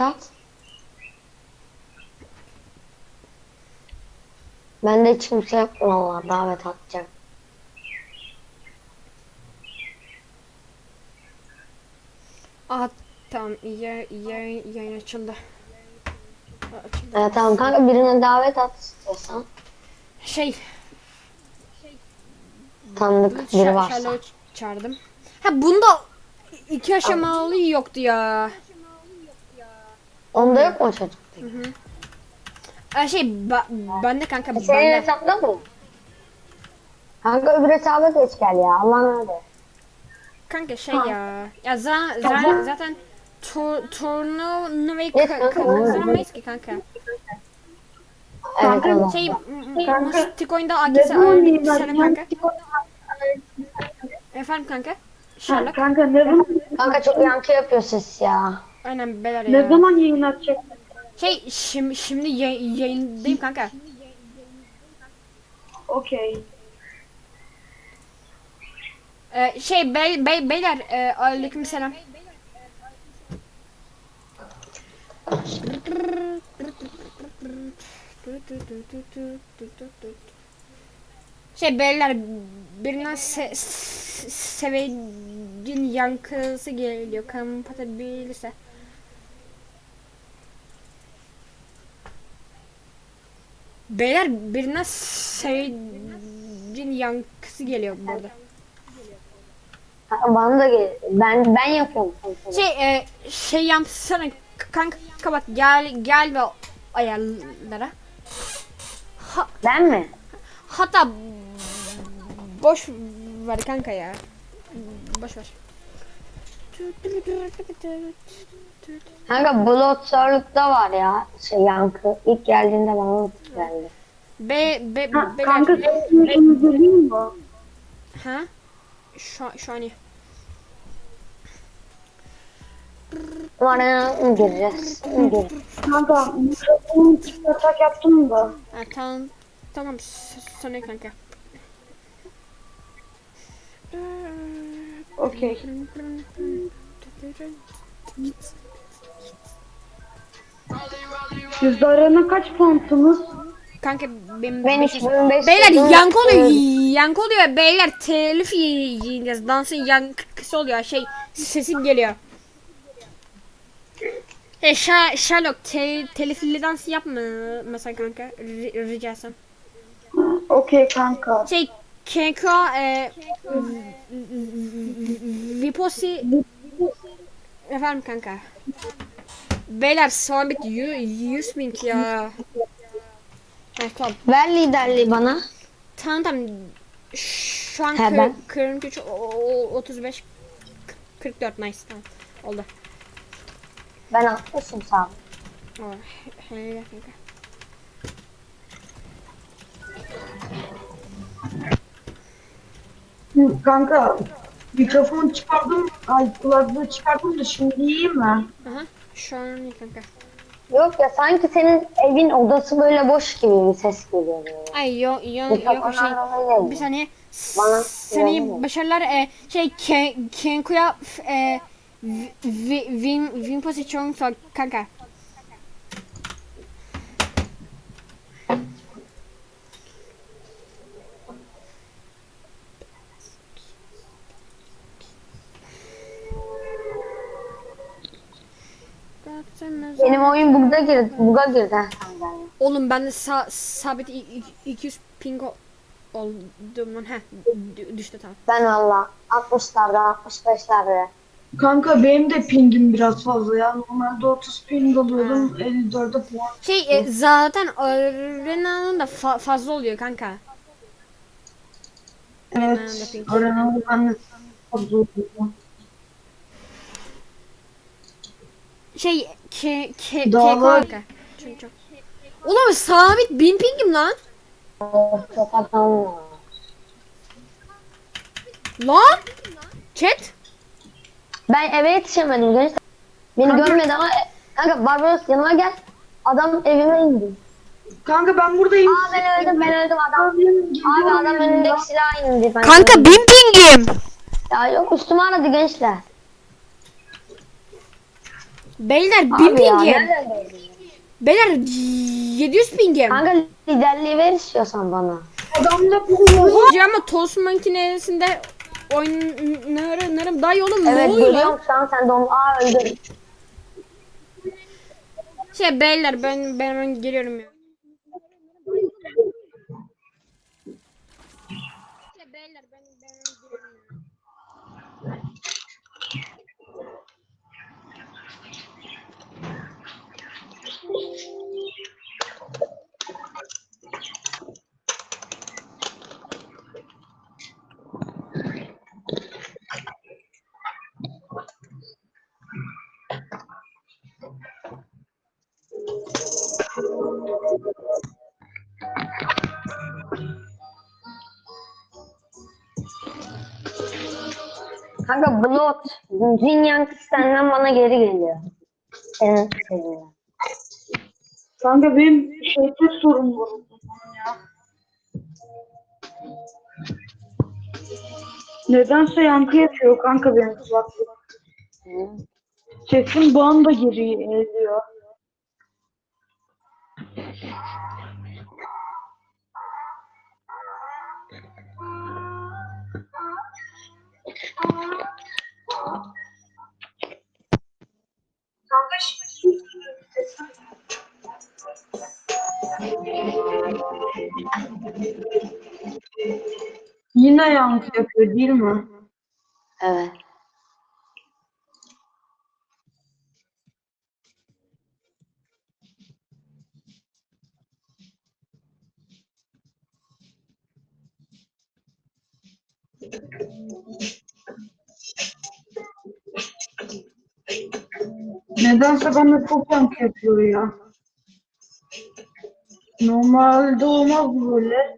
at. Ben de hiç kimse yok valla davet atacağım. Aha tamam yer, yer, yayın açıldı. Açıldı. Evet tamam kanka birine davet at istiyorsan. Şey, Tanıdık biri varsa. Sherlock'u çağırdım. Ha bunda iki aşamalı yoktu ya. Onda yok mu çocuk? Aa, şey ba- bende kanka Senin bende. hesapta mı? Kanka öbür hesaba geç gel ya. Allah nerede? Kanka şey ya. Ya za- za- zaten tur turnuvayı ka- kanka, kazanamayız ki kanka. Evet Allah. Şey Mustik oyunda akisi selam kanka. Efendim kanka? Sherlock. Kanka ne zaman, Kanka çok yankı yapıyor ses ya. Aynen beyler ne ya. zaman yayın açacak? Şey şimdi şimdi yay- yayındayım kanka. Okey. Ee, şey bey, bey, beyler e, aleyküm selam. Şey beyler birinden se, se, sevecin yankısı geliyor kapatabilirse. Beyler birinden sevecin yankısı geliyor burada. Bana da gel. Ben ben yapıyorum. Şey e, şey yapsana kanka bak gel gel ve ayarlara. Ha, Ben mi? hatta boş ver kanka ya. Boş ver. Kanka Bloodsurluk'ta var ya şey yankı. İlk geldiğinde bana geldi. Be be Ha, beyler- kanka senin yayını göreyim mi? ha? Şu şu an iyi. Mı gireceğiz? Kanka mikrofonu çift atak yaptım da. Ha, tamam tamam s- sonra kanka. Okey. Siz de arana kaç puanısınız? Kanka benim Ben beş- 3500 Beyler yankı oluyor, yankı oluyor. Beyler telif yiyeceğiz. Dansın yankısı oluyor. Şey sesim geliyor. E Sha Sherlock te telifli dans yapma mesela kanka. Ri- rica etsem. Okey kanka. Şey Keko e Viposi Efendim kanka. Beyler sabit 100 bin ya. Ha, tamam. Ver liderliği bana. Tamam tamam. Şu an He, kır- ben- 43 o- o- 35 44 nice tamam. Oldu. Ben atmışım sağ ol. Oh, he- he- kanka. Mikrofonu çıkardım. Ay kulaklığı çıkardım da şimdi iyi mi? Aha. Şu an iyi kanka. Yok ya sanki senin evin odası böyle boş gibi bir ses geliyor. böyle. Ay yo yo yok o şey. Bir saniye. Bana Seni başarılar e, şey Ken, Kenku'ya e, vi- vi- Win Win pozisyon kanka. Benim oyun bug'a girdi. Bug'a girdi. sen. Oğlum ben de sa sabit i- i- 200 ping oldum lan. Heh dü- düştü tamam. Ben valla 60'larda 65'lerde. Kanka benim de pingim biraz fazla ya. Normalde 30 ping alıyordum. 54'e puan. Şey e, zaten arenanın da fa- fazla oluyor kanka. Evet. Arenada ben de fazla oluyordum. Şey ke ke Dağlar- keko kanka. Çok çok. Oğlum sabit bin pingim lan. Çok adam var. Lan. Chat. Ben eve yetişemedim gençler. Beni görmedi ama kanka Barbaros yanıma gel. Adam evime indi. Kanka ben buradayım. Aa ben öldüm ben öldüm adam. Abi adam önündeki silah indi. Ben Kanka bin pingim. Ya yok üstüme aradı gençler. Beyler 1000 Abi ya pingim. nereden gördün? Beyler 700 pingim. Kanka liderliği ver istiyorsan bana. Adamda bu. Ama tost makinesinde oynarım iyi oğlum. ne Evet oluyor lan? görüyorum şu an sen de onu. Aa öldün. Şey beyler ben ben hemen geliyorum ya. Kanka Blood. Jin Yankı senden bana geri geliyor. Senin seninle. Kanka benim şeyde sorun var o ya. Nedense yankı yapıyor kanka benim kulaklık. Hı. Sesin bağını da geri ediyor. Yine yankı yapıyor değil mi? Evet. Nedense bende çok yankı yapıyor ya. Normalde olmaz böyle.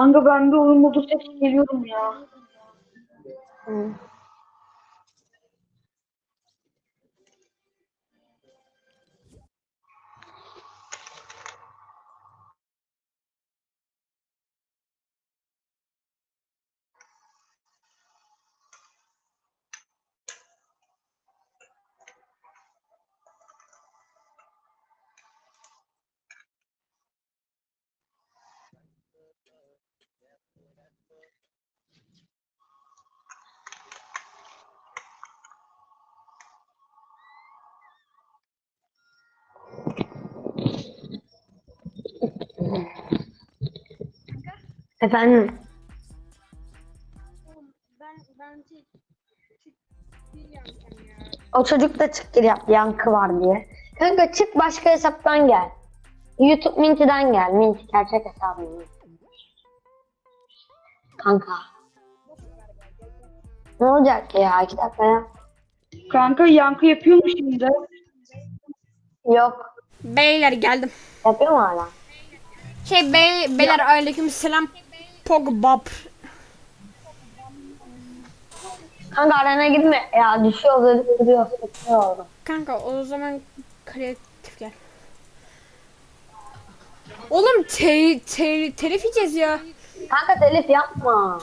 Kanka ben bir oyun modu tek geliyorum ya. Efendim. Ben yankım ya. O çocuk da çıktı yaptı yankı var diye. Kanka çık başka hesaptan gel. YouTube Minty'den gel. Minty gerçek hesabım. Kanka. Ne olacak ya? İki dakika ya. Kanka yankı yapıyor mu şimdi? Yok. Beyler geldim. Yapıyor mu hala? Şey bey, beyler aleyküm selam. Pogbap. Kanka arena girme. Ya düşüyor ölüp duruyor. Sıkıyor. Kanka o zaman kreatif gel. Oğlum te, te, telif yiyeceğiz ya. Kanka telif yapma.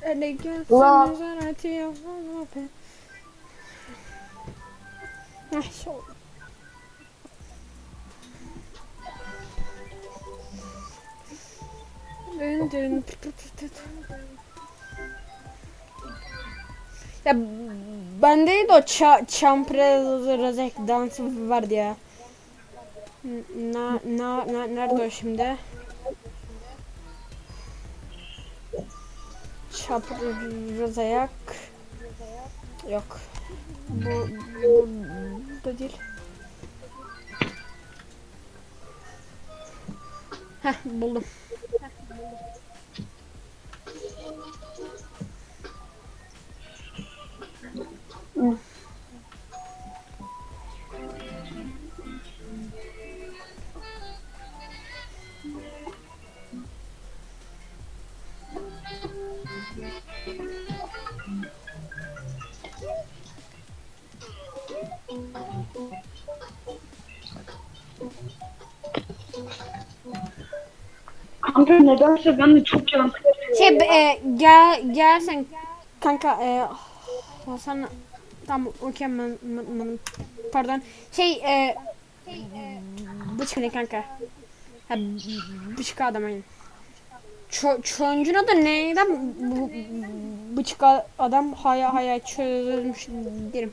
Hele gel Ulan. sana zanati yapma be. Tı. Ya bende de o ça çampre dansı vardı ya. Na, na, na, nerede o şimdi? Çapraz ayak. Yok. Bu, bu da değil. Heh buldum. Kanka nedense ben de çok yankı. Şey e, gel gelsen kanka e, Hasan tam okey pardon. Şey e, bıçak ne kanka ha, bıçak adam aynen. Çocuğun adı neydi bu bıçak adam haya haya çözülmüş derim.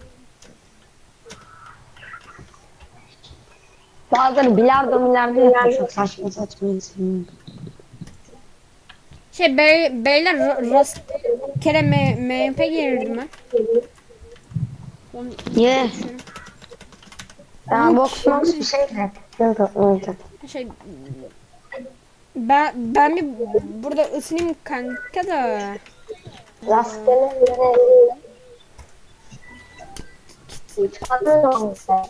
Bazıları bilardo milardo yapıyor? Çok saçma saçma insanlar. şey be, beyler ra- rastgele me, MP girdim ben Onu- Ye. Ben boks boks bir şey de. Yok yok yok. Şey ben ben bir burada ısınayım kanka da. Rastgele sen?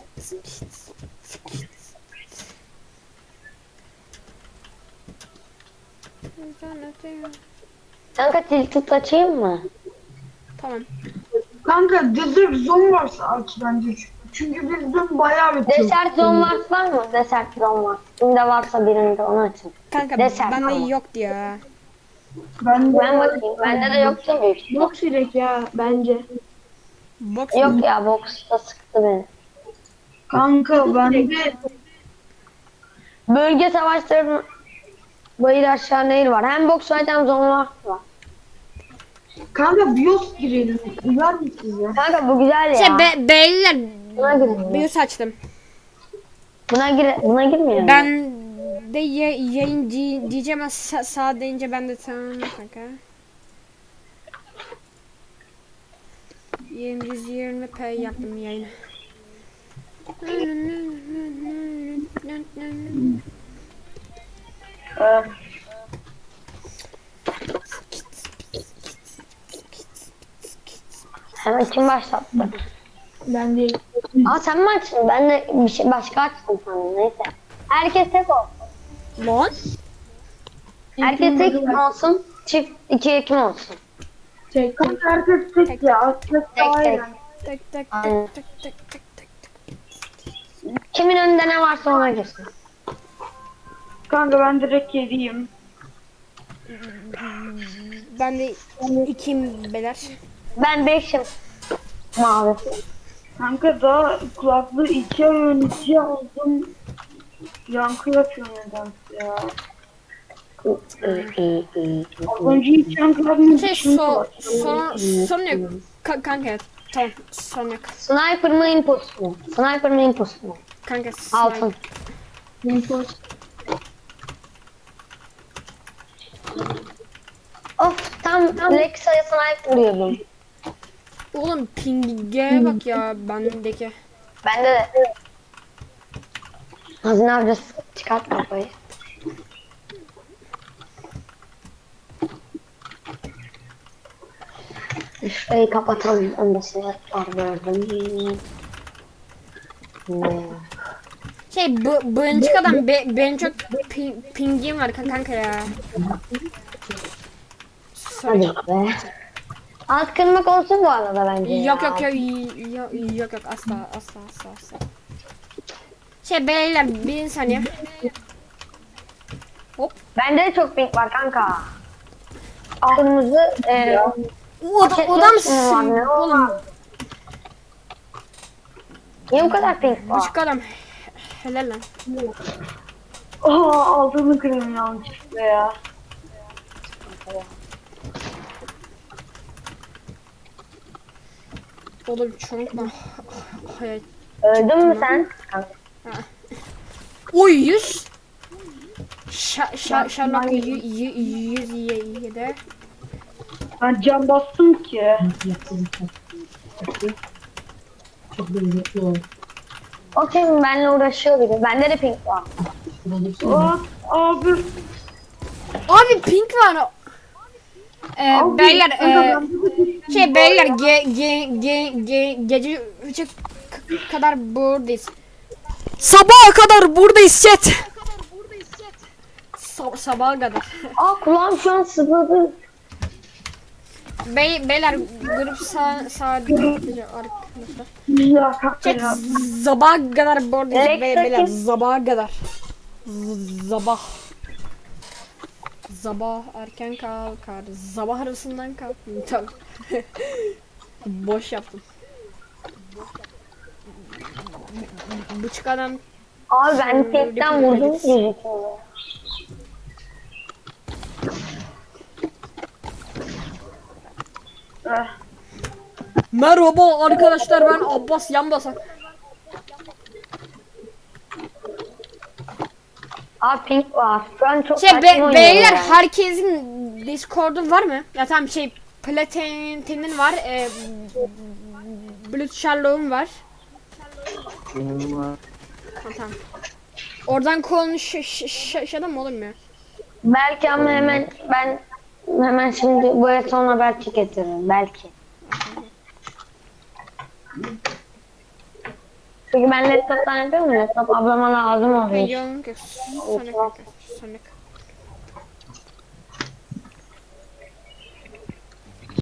Kanka tiltit açayım mı? Tamam. Kanka Desert Zone varsa aç bence. Çünkü biz dün bayağı bir Desert Zone Mars var mı? Desert Zone Mars. Kimde varsa birinde onu açın. Kanka Desert bende ama. yoktu ya. Ben de Ben bakayım. Bende de büyük. ihtimal. Box direkt ya bence. Box Yok ya boksta sıktı beni. Kanka bende Bölge savaşları bayır aşağı nehir var. Hem boks var hem zone var. Kanka BIOS girelim. Uyar mı size? Kanka bu güzel ya. Şey be, beyler Buna girin. bir açtım. Buna gir buna girmiyor. mu? Ben de ya, yayın di, diyeceğim ama sa, sağ deyince ben de tamam kanka. 720p yaptım yayını. Ee, Hemen kim başlattı? ben değil. Aa sen mi açtın? Ben de bir şey başka açtım sandım. Neyse. Herkes tek olsun. Lan? Herkes tek olsun. Çift iki kim olsun. Tek. Kanka herkes tek ya. Tek Tek tek. Tek tek tek tek tek tek tek. Kimin önünde ne varsa ona girsin. Kanka ben direkt yediyim. Ben de ikiyim beyler. Ben beşim. Mavi. Kanka daha kulaklığı iki ay önce aldım. Yankı yapıyor nedense ya. Az önce hiç yankı yapmıyordu. Şey so, var. son, son yok. Ka- kanka tamam son yok. Sniper mı impost mu? Sniper mı impost mu? Kanka Altın. Of tam Lexa'ya sniper vuruyordum. Oğlum ping'e bak ya bendeki. Bende de. Hazine avcısı çıkart kafayı. Şurayı kapatalım. Sniper gördüm. Ne? Şey bu bıncık adam be, benim çok pi, ping'im var kan- kanka ya. Sorry. Hadi be. Alt kırmak olsun bu arada bence. Yok ya. yok yok yok yok yok asla asla asla asla. Şey beyler bir saniye. Hop. Bende de çok pink var kanka. Kırmızı e, O, da, Paket odamsın. yok mu var, ne Oğlum niye bu kadar pink var? bıçık adam. Helal lan. Aa aldığını kırıyorum yanlışlıkla ya. Oğlum çok ben hayal. Öldün mü sen? Oy 100. Şa şa Sherlock 100 yedi. Ben cam bastım ki. Çok lezzetli o. O kim benimle uğraşıyor gibi. Bende de pink var. Aa, abi. Abi pink var. Ee, abi, beyler e, bu- şey beyler ge, ge, ge, ge, gece 3'e k- kadar buradayız. Sabaha kadar buradayız chat. Sa sabaha kadar. Aa kulağım şu an sıvıdı. Bey, beyler grup sağ sağ arkadaşlar. Ya Chat sabaha kadar buradayız beyler kim? sabaha kadar. Z- Sabah. Sabah erken kalkar. Sabah arasından kalk. Tabii. Boş yaptım. Buçuk adam Abi ben pinkten vurdum. Eh, Merhaba arkadaşlar ben Abbas Yanbasak. Pink var. Ben çok Şey be, beyler yani. herkesin Discord'u var mı? Ya tamam şey Platin'in var. E, Bluetooth Sherlock'un var. Tamam, tamam. Oradan konuş ş- ş- şeyden mi oğlum ya? Belki ama hemen ben hemen şimdi bu el sonra belki getiririm. Belki. Çünkü ben laptoptan yapıyorum ya. Laptop ablama lazım için. Yok yok. Sonra. Sonra